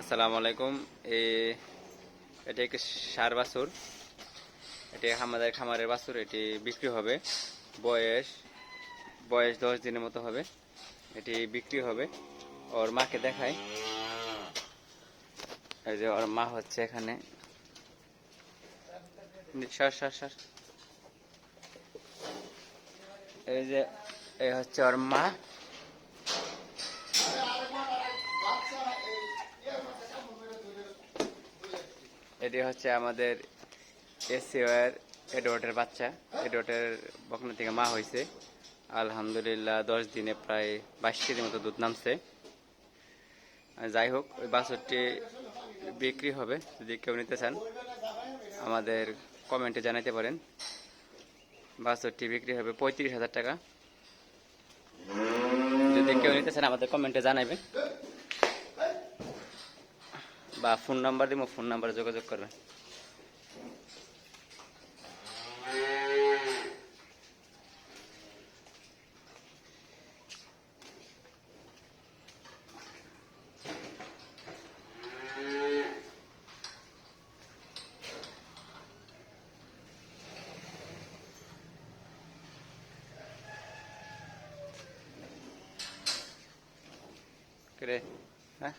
আসসালামু আলাইকুম। এটা একটি সার বাছুর। এটি আমাদের খামারের বাছুর, এটি বিক্রি হবে। বয়স বয়স দশ দিনের মতো হবে। এটি বিক্রি হবে। ওর মাকে দেখায় এই যে ওর মা হচ্ছে এখানে। সর সর সর। এই যে, এই হচ্ছে ওর মা। এটি হচ্ছে আমাদের এসিওয়ার এডোটের বাচ্চা। এডোটের বকনা থেকে মা হয়েছে আলহামদুলিল্লাহ, দশ দিনে প্রায় বাইশ কেজির মতো দুধ নামছে। যাই হোক, ওই বাছরটি বিক্রি হবে, যদি কেউ নিতে চান, আমাদের কমেন্টে জানাতে পারেন। বাছরটি বিক্রি হবে পঁয়ত্রিশ হাজার টাকা। যদি কেউ নিতে চান, আমাদের কমেন্টে জানাবেন বা ফোন নাম্বার দিব ফোন নাম্বারে যোগাযোগ করবেন কে রে হ্যাঁ